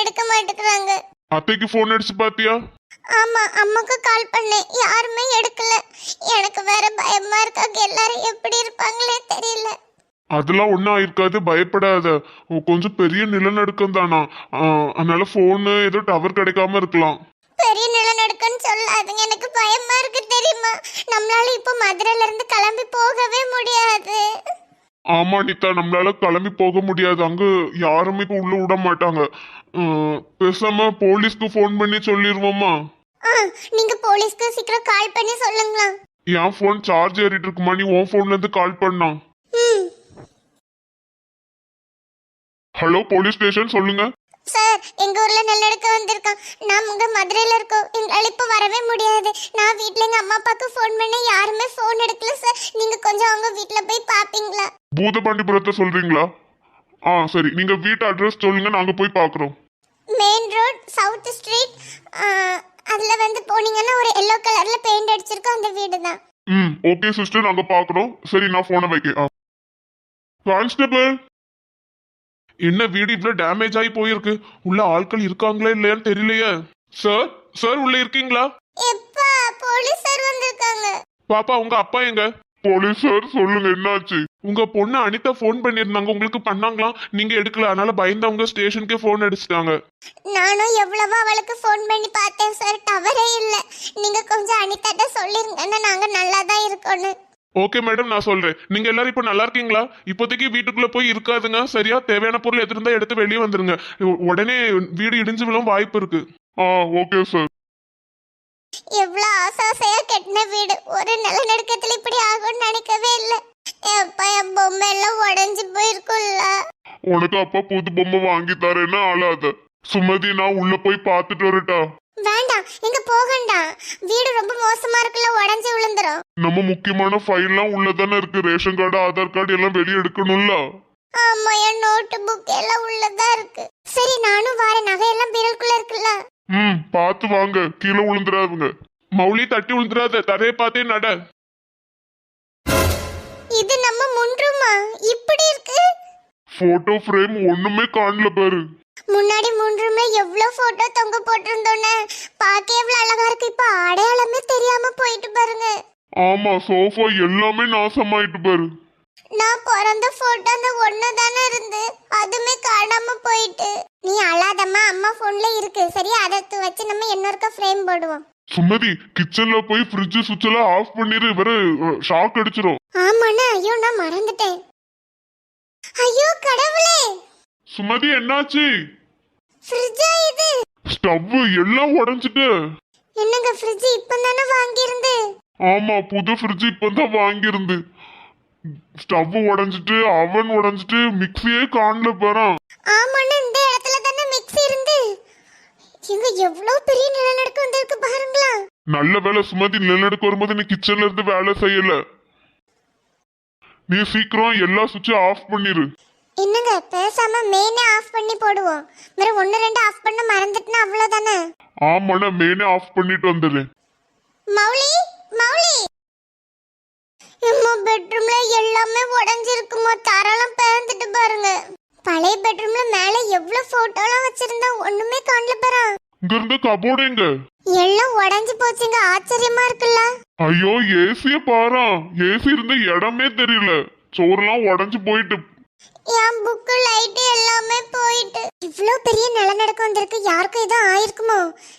எடுக்க மாட்டேங்கிறாங்க. அத்தைக்கு ஃபோன் அடிச்சு பாத்தியா? ஆமா அம்மாக்கு கால் பண்ணேன். யாருமே எடுக்கல. எனக்கு வேற பயமா இருக்காங்க எல்லாரும் எப்படி இருப்பாங்களே தெரியல. அதெல்லாம் ஒன்றும் ஆயிருக்காது. பயப்படாத. கொஞ்சம் பெரிய நிலநடுக்கம் தானா? அதனால ஃபோனு ஏதோ டவர் கிடைக்காம இருக்கலாம். பெரிய நிலநடுக்கம்னு சொல்லாதுங்க. எனக்கு பயமா இருக்கு தெரியுமா? நம்மளால இப்போ மதுரையில இருந்து கிளம்பி போகவே முடியாது. ஆமா நித்தா நம்மளால கிளம்பி போக முடியாது. அங்க யாருமே இப்ப உள்ள விட மாட்டாங்க. பேசாம போலீஸ்க்கு ஃபோன் பண்ணி சொல்லிடுவோமா நீங்க போலீஸ்க்கு சீக்கிரம் கால் பண்ணி சொல்லுங்களா. என் ஃபோன் சார்ஜ் ஏறிட்டு இருக்குமா நீ உன் ஃபோன்ல இருந்து கால் பண்ணா. ஹலோ போலீஸ் ஸ்டேஷன் சொல்லுங்க. சார் எங்க ஊர்ல நிலநடுக்கம் வந்திருக்கான். நாம் உங்க மதுரையில இருக்கோம். எங்களால இப்ப வரவே முடியாது. நான் வீட்ல எங்க அம்மா அப்பாவுக்கு ஃபோன் பண்ண யாருமே ஃபோன் எடுக்கல சார். நீங்க கொஞ்சம் அவங்க வீட்ல போய் பாப்பீங்களா? பூதபாண்டிபுரத்தை சொல்றீங்களா? ஆ சரி. நீங்க வீட்டு அட்ரஸ் சொல்லுங்க நாங்க போய் பாக்குறோம். மெயின் ரோட் சவுத் ஸ்ட்ரீட் அதுல வந்து போனீங்கன்னா ஒரு எல்லோ கலர்ல பெயிண்ட் அடிச்சிருக்கோம் அந்த வீடு தான். ம் ஓகே சிஸ்டர் நாங்க பாக்குறோம். சரி நான் போனை வைக்க கான்ஸ்டபிள் என்ன வீடு இவ்வளவு டேமேஜ் ஆகி போயிருக்கு? உள்ள ஆட்கள் இருக்காங்களா இல்லையான்னு தெரியலையே. சார் சார் உள்ள இருக்கீங்களா? எப்பா போலீஸ் சார் வந்திருக்காங்க. பாப்பா உங்க அப்பா எங்க? போலீஸ் சார் சொல்லுங்க என்னாச்சு? உங்க பொண்ணு அனிதா ஃபோன் பண்ணிருந்தாங்க உங்களுக்கு பண்ணாங்களா? நீங்க எடுக்கல. அதனால பயந்தவங்க ஸ்டேஷனுக்கே ஃபோன் அடிச்சிட்டாங்க. நானும் எவ்வளவோ அவளுக்கு ஃபோன் பண்ணி பார்த்தேன் சார் டவரே இல்ல. நீங்க கொஞ்சம் அனிதாட்ட சொல்லிருங்கன்னா நாங்க நல்லா தான் இருக்கோன்னு ஓகே மேடம் நான் சொல்றேன். நீங்க எல்லாரும் இப்போ நல்லா இருக்கீங்களா? இப்போதைக்கு வீட்டுக்குள்ள போய் இருக்காதுங்க. சரியா? தேவையான பொருள் எது இருந்தா எடுத்து வெளியே வந்துருங்க. உடனே வீடு இடிஞ்சு விழும் வாய்ப்பு இருக்கு. ஆ ஓகே சார் எவ்வளவு ஆசை ஆசையா கட்டின வீடு. ஒரு நிலநடுக்கத்துல இப்படி ஆகும்னு நினைக்கவே இல்ல எப்பா என் பொம்மை எல்லாம் உடைஞ்சு போயிருக்கும்ல. உனக்கு அப்பா புது பொம்மை வாங்கி தரேன்னா ஆளாத. சுமதி நான் உள்ள போய் பார்த்துட்டு வரட்டா. வேண்டாம் எங்க போகண்டா. வீடு ரொம்ப மோசமா இருக்குல்ல உடைஞ்சு விழுந்துரும். நம்ம முக்கியமான ஃபைல்லாம் உள்ளதானே இருக்கு. ரேஷன் கார்டு ஆதார் கார்டு எல்லாம் வெளியே எடுக்கணும்ல. ஆமா என் நோட்டு புக் எல்லாம் உள்ளதா இருக்கு. சரி நானும் வரேன். நகையெல்லாம் பீரலுக்குள்ள இருக்குல்ல. ம் பார்த்து வாங்க. கீழே விழுந்துடாதுங்க. மௌலி தட்டி விழுந்துடாத. தரையை பார்த்தே நட. நம்ம முன்றுமா? இப்படி இருக்கு? போட்டோ ஃப்ரேம் ஒண்ணுமே காணல பாரு. முன்னாடி முன்றுமே எவ்வளவு போட்டோ தொங்க போட்டிருந்தோன்னு? பார்க்க எவ்வளவு அழகா இருக்கு. இப்ப அடையாளமே தெரியாம போயிட்டு பாருங்க. ஆமா சோஃபா எல்லாமே நாசமாயிட்டு பாரு. நான் பிறந்த போட்டோ அந்த ஒண்ணு தானே இருந்து அதுமே காணாம போயிட்டு. நீ அழாதம்மா அம்மா போன்ல இருக்கு. சரியா அதை வச்சு நம்ம இன்னொருக்க ஃப்ரேம் போடுவோம். சுமதி கிச்சன்ல போய் ஃப்ரிட்ஜ் சுவிட்ச் எல்லாம் ஆஃப் பண்ணிரு. இவரு ஷாக் அடிச்சிரும். ஆமாண்ணா ஐயோ நான் மறந்துட்டேன். ஐயோ கடவுளே! சுமதி என்னாச்சு? ஃப்ரிட்ஜா இது? ஸ்டவ் எல்லாம் உடைஞ்சிட்டு. என்னங்க ஃப்ரிட்ஜ் இப்பதானே வாங்கியிருந்து? ஆமா புது ஃப்ரிட்ஜ் இப்பதான் வாங்கியிருந்து. ஸ்டவ் உடைஞ்சிட்டு அவன் உடைஞ்சிட்டு மிக்ஸியே காணல போறான் ஆமாண்ணா இந்த இடத்துல தானே மிக்ஸி இருந்து. எங்க எவ்வளவு பெரிய நிலநடுக்கம் வந்திருக்கு பாருங்களா நல்ல வேலை சுமதி நிலநடுக்க வரும்போது நீ கிச்சன்ல இருந்து வேலை செய்யல. நீ சீக்கிரம் எல்லா சுவிட்சும் ஆஃப் பண்ணிரு. என்னங்க பேசாம மெயினே ஆஃப் பண்ணி போடுவோம். வேற ஒன்னு ரெண்டு ஆஃப் பண்ண மறந்துட்டுனா அவ்வளவுதானே? ஆமாண்ணா மெயினே ஆஃப் பண்ணிட்டு வந்துடுறேன். மௌலி மௌலி! எம்மா பெட்ரூம்ல எல்லாமே உடைஞ்சிருக்குமா தரெல்லாம் பேர்ந்துட்டு பாருங்க. பழைய பெட்ரூம்ல மேல எவ்வளவு போட்டோலாம் வச்சிருந்தா ஒண்ணுமே காணல பாரா. இங்க இருந்து கபோர்டு எங்க? எல்லாம் உடைஞ்சு போச்சுங்க. ஆச்சரியமா இருக்குல்ல. ஐயோ ஏசிய பாரா. ஏசி இருந்த இடமே தெரியல. சோறுலாம் உடைஞ்சு போயிட்டு. என் புக்கு லைட் எல்லாமே போயிட்டு. இவ்ளோ பெரிய நிலநடுக்கம் வந்திருக்கு. யாருக்கும் எதுவும் ஆயிருக்குமோ?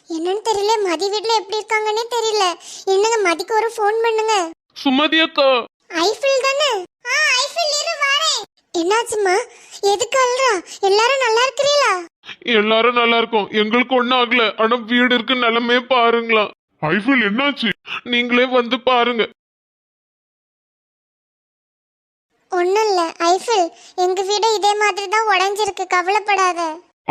என்னன்னு தெரியல. மதி வீட்ல எப்படி இருக்காங்கன்னே தெரியல. என்னங்க மதிக்கு ஒரு ஃபோன் பண்ணுங்க. சுமதி அக்கா. ஐஃபில் தானே? ஆ ஐஃபில் இரு வரேன். என்னாச்சுமா எதுக்கு அல்றா எல்லாரும் நல்லா இருக்கிறீங்களா எல்லாரும் நல்லா இருக்கும் எங்களுக்கு ஒண்ணும் ஆகல ஆனா வீடு இருக்கு நிலமே பாருங்களா. ஐஃபில் என்னாச்சு? நீங்களே வந்து பாருங்க. ஒண்ணும் இல்ல. ஐஃபில் எங்க வீடு இதே மாதிரி தான் உடைஞ்சிருக்கு. கவலைப்படாத.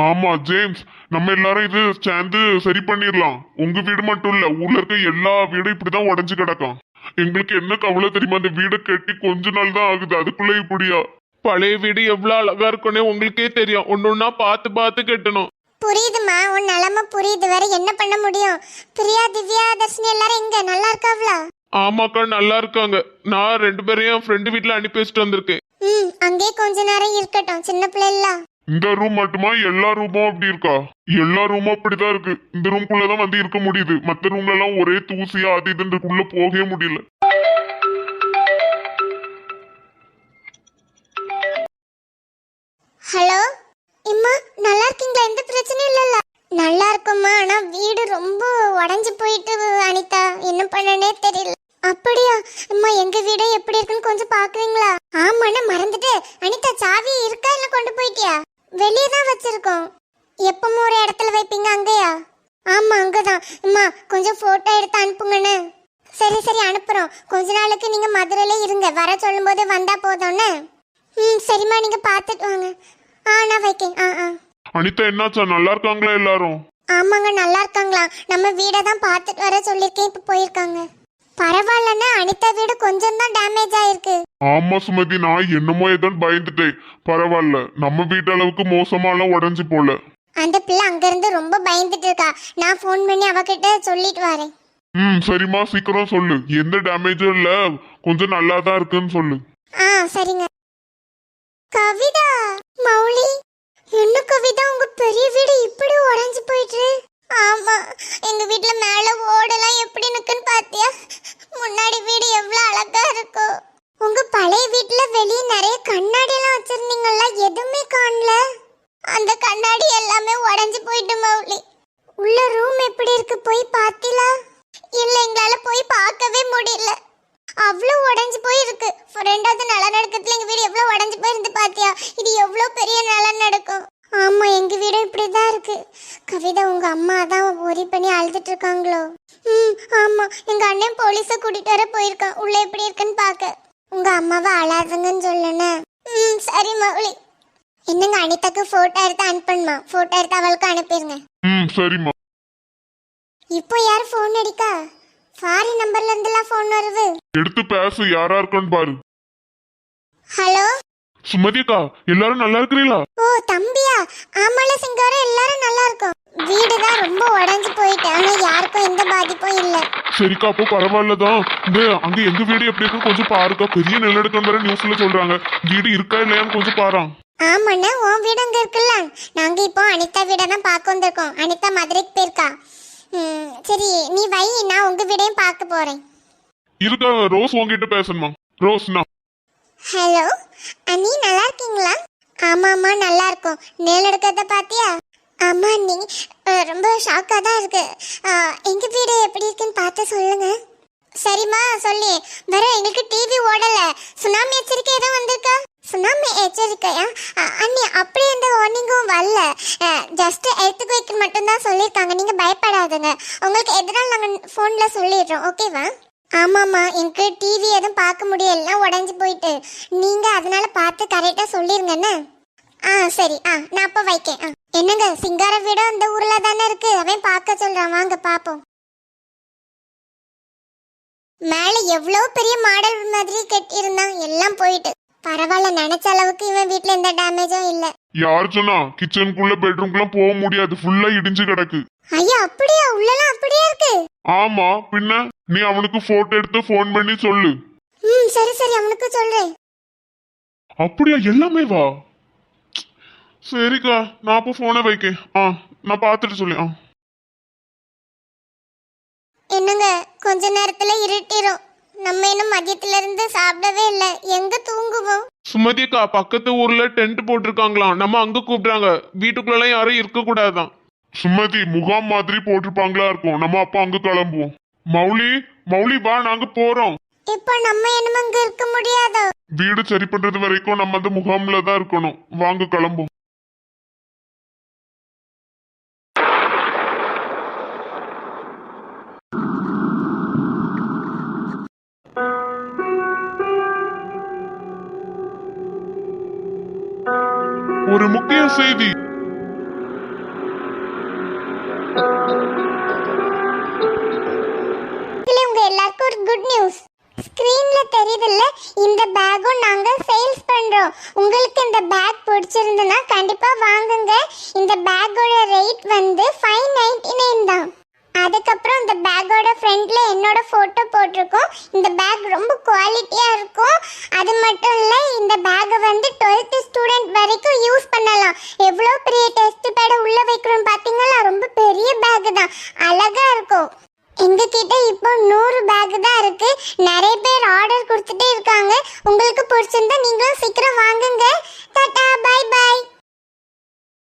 ஆமா ஜேம்ஸ். நம்ம எல்லாரும் இது சேர்ந்து சரி பண்ணிடலாம் உங்க வீடு மட்டும் இல்ல ஊர்ல இருக்க எல்லா வீடும் இப்படிதான் உடைஞ்சு கிடக்கும். எங்களுக்கு என்ன கவலை தெரியுமா? அந்த வீடை கட்டி கொஞ்ச நாள் தான் ஆகுது. அதுக்குள்ள இப்படியா? பழைய வீடு எவ்வளவு அழகா இருக்கும்னு உங்களுக்கே தெரியும். ஒன்னொன்னா பார்த்து பார்த்து கட்டணும். புரியுதுமா உன் நிலைமை புரியுது. வேற என்ன பண்ண முடியும்? பிரியா திவ்யா தர்ஷினி எல்லாரும் எங்க? நல்லா இருக்காவ்ளா ஆமாக்கா நல்லா இருக்காங்க. நான் ரெண்டு பேரையும் என் ஃப்ரெண்டு வீட்டுல அனுப்பி வச்சுட்டு வந்திருக்கேன். ம் அங்கே கொஞ்ச நேரம் இருக்கட்டும். சின்ன பிள்ளைல இந்த ரூம் மட்டுமா? எல்லா ரூமும் அப்படி இருக்கா? எல்லா ரூமும் அப்படிதான் இருக்கு. இந்த ரூம்குள்ளதான் வந்து இருக்க முடியுது. மத்த ரூம்ல எல்லாம் ஒரே தூசியா அது இதுன்றதுக்குள்ள போகவே முடியல. ஹலோ? இம்மா நல்லா இருக்கீங்களா? எந்த பிரச்சனையும் இல்லைல்ல. நல்லா இருக்கும்மா ஆனா வீடு ரொம்ப உடஞ்சு போயிட்டு அனிதா. என்ன பண்ணனே தெரியல. அப்படியா? அம்மா எங்க வீடு எப்படி இருக்குன்னு கொஞ்சம் பாக்குறீங்களா? ஆமாண்ணா மறந்துட்டு. அனிதா சாவி இருக்கா இல்ல கொண்டு போயிட்டியா? வெளியே தான் வச்சிருக்கோம். எப்பவும் ஒரு இடத்துல வைப்பீங்க அங்கேயா? ஆமா அங்கதான். அம்மா கொஞ்சம் போட்டோ எடுத்து அனுப்புங்கண்ணே. சரி சரி அனுப்புறோம். கொஞ்ச நாளுக்கு நீங்க மதுரையில இருங்க. வர சொல்லும்போது வந்தா போதும்னு ம் சரிம்மா நீங்க பார்த்துட்டு வாங்க. ஆ நான் வைக்கேன். ஆ ஆ. அனிதா என்னாச்சா? நல்லா இருக்காங்களா எல்லாரும்? ஆமாங்க நல்லா இருக்காங்களா? நம்ம வீடை தான் பார்த்துட்டு வர சொல்லியிருக்கேன் இப்போ போயிருக்காங்க. பரவாயில்லண்ணா அனிதா வீடு கொஞ்சம் தான் டேமேஜ் ஆயிருக்கு. ஆமா சுமதி நான் என்னமோ ஏதோன்னு பயந்துட்டேன். பரவாயில்ல நம்ம வீட்டு அளவுக்கு மோசமாலாம் உடஞ்சு போல. அந்த பிள்ளை அங்கிருந்து ரொம்ப பயந்துட்டு இருக்கா. நான் ஃபோன் பண்ணி அவகிட்ட சொல்லிட்டு வரேன். ம் சரிம்மா சீக்கிரம் சொல்லு. எந்த டேமேஜும் இல்ல. கொஞ்சம் நல்லா தான் இருக்குன்னு சொல்லு. ஆ சரிங்க. கவிதா மௌலி என்ன கவிதா உங்க பெரிய வீடு இப்படி உடைஞ்சு போயிட்டு ஆமா எங்க வீட்ல மேல ஓடெல்லாம் எப்படி நிக்குன்னு பாத்தியா முன்னாடி வீடு எவ்வளவு அழகா இருக்கும் உங்க பழைய வீட்ல வெளிய நிறைய கண்ணாடி எல்லாம் வச்சிருந்தீங்கல்ல எதுவுமே காணல அந்த கண்ணாடி எல்லாமே உடைஞ்சு போயிட்டு மௌலி உள்ள ரூம் எப்படி இருக்கு போய் பாத்தீங்களா இல்ல எங்களால போய் பார்க்கவே முடியல. அவ்வளோ உடஞ்சு போயிருக்கு. ரெண்டாவது நிலநடுக்கத்துல எங்க வீடு எவ்வளோ உடஞ்சு போயிருந்து பாத்தியா? இது எவ்வளோ பெரிய நிலநடுக்கம் ஆமா எங்க வீடும் இப்படிதான் இருக்கு. கவிதா உங்க அம்மா தான் ஒரி பண்ணி அழுதுட்டு இருக்காங்களோ? ம் ஆமா. எங்க அண்ணன் போலீஸ கூட்டிட்டு வர போயிருக்கான். உள்ள எப்படி இருக்குன்னு பார்க்க உங்க அம்மாவை அழாதுங்கன்னு சொல்லணும் ம் சரி மௌலி. என்னங்க அனிதாக்கு போட்டோ எடுத்து அனுப்பணுமா? போட்டோ எடுத்து அவளுக்கு அனுப்பிடுங்க ம் சரிம்மா இப்போ யார் ஃபோன் அடிக்கா? ஃபாரின் நம்பர்ல இருந்தெல்லாம் ஃபோன் வருது. எடுத்து பேசு யாரா இருக்கான்னு பாரு. ஹலோ? சுமதிக்கா எல்லாரும் நல்லா இருக்கிறீங்களா? ஓ தம்பியா? ஆமால சிங்காரம் எல்லாரும் நல்லா இருக்கும். வீடு தான் ரொம்ப உடைஞ்சு போயிட்டு ஆனா யாருக்கும் எந்த பாதிப்பும் இல்ல. சரிக்கா அப்போ பரவாயில்லதான். இந்த அங்க எங்க வீடு எப்படி இருக்கு கொஞ்சம் பாருக்கா. பெரிய நிலநடுக்கம் வேற நியூஸ்ல சொல்றாங்க. வீடு இருக்கா இல்லையான்னு கொஞ்சம் பாராம். ஆமாண்ணா உன் வீடு அங்க இருக்குல்ல. நாங்க இப்போ அனிதா வீடை தான் பார்க்க வந்திருக்கோம். அனிதா மதுரைக்கு போயிருக்கா. சரி நீ வை நான் உங்க வீடையும் பார்க்க போறேன். இருக்கா ரோஸ் உங்ககிட்ட பேசணுமா? ரோஸ்னா ஹலோ அண்ணி நல்லா இருக்கீங்களா? ஆமாம்மா நல்லா இருக்கும். நிலநடுக்கத்தை பார்த்தியா ஆமா அண்ணி. அஹ், ரொம்ப ஷாக்காக தான் இருக்கு. அஹ், எங்க வீடு எப்படி இருக்குன்னு பார்த்து சொல்லுங்க. சரிம்மா சொல்லி. வேற எங்களுக்கு டிவி ஓடல. சுனாமி எச்சரிக்கை ஏதோ வந்திருக்கா? சுனாமி எச்சரிக்கையா? அண்ணி அப்படி எந்த வார்னிங்கும் வரல. ஜஸ்ட் எடுத்துக்கு வைக்க மட்டும்தான் சொல்லியிருக்காங்க. நீங்கள் பயப்படாதுங்க. உங்களுக்கு எதனால் நாங்கள் ஃபோனில் சொல்லிடுறோம். ஓகேவா ஆமாம்மா எனக்கு டிவி எதுவும் பார்க்க முடியல. உடஞ்சி போயிட்டு. நீங்கள் அதனால பார்த்து கரெக்டாக சொல்லிருங்கண்ணே ஆ சரி. ஆ நான் அப்போ வைக்கேன். ஆ. என்னங்க சிங்கார வீடும் அந்த ஊரில் தானே இருக்குது அவன் பார்க்க சொல்கிறான் வாங்க பார்ப்போம் மேல எவ்வளோ பெரிய மாடல் மாதிரி கட்டியிருந்தான். எல்லாம் போயிட்டு. பரவாயில்ல நினைச்ச அளவுக்கு இவன் வீட்ல எந்த டேமேஜும் இல்ல. யார் சொன்னா கிச்சனுக்குள்ள பெட்ரூம்குள்ள போக முடியாது. ஃபுல்லா இடிஞ்சு கிடக்கு. ஐயா அப்படியா? உள்ளலாம் அப்படியே இருக்கு. ஆமா பின்ன? நீ அவனுக்கு போட்டோ எடுத்து ஃபோன் பண்ணி சொல்லு. ம் சரி சரி அவனுக்கு சொல்றேன். அப்படியா? எல்லாமே வா. சரிக்கா நான் அப்போ போனை வைக்கேன். ஆ நான் பார்த்துட்டு சொல்லி ஆ. என்னங்க? கொஞ்ச நேரத்துல இருட்டிரும். நம்ம இன்னும் மதியத்துல இருந்து சாப்பிடவே இல்ல. எங்க தூங்குவோம்? சுமதிக்கா பக்கத்து ஊர்ல டென்ட் போட்டிருக்காங்களாம். நம்ம அங்க கூப்பிடுறாங்க. வீட்டுக்குள்ளலாம் யாரும் இருக்க கூடாதான். சுமதி முகாம் மாதிரி போட்டிருப்பாங்களா இருக்கும். நம்ம அப்பா அங்க கிளம்புவோம். மௌலி மௌலி வா நாங்க போறோம். இப்ப நம்ம என்னமோ அங்க இருக்க முடியாதோ? வீடு சரி பண்றது வரைக்கும் நம்ம அந்த முகாம்ல தான் இருக்கணும். வாங்க கிளம்பும் ஒரு முக்கிய செய்தி. இதுல எல்லாருக்கும் ஒரு குட் நியூஸ் ஸ்கிரீன்ல தெரியுதுல்ல இந்த பேக்கும் நாங்க சேல்ஸ் பண்றோம். உங்களுக்கு இந்த பேக் பிடிச்சிருந்ததுன்னா கண்டிப்பா வாங்குங்க. இந்த பேக்கோட ரேட் வந்து ஃபைவ் நைன்டி நைன் தான். அதுக்கப்புறம் இந்த பேக்கோட ஃப்ரண்ட்ல என்னோட ஃபோட்டோ போட்டிருக்கோம். இந்த பேக் ரொம்ப குவாலிட்டியா இருக்கும். அது மட்டும் இல்லை இந்த பேக்கை வந்து и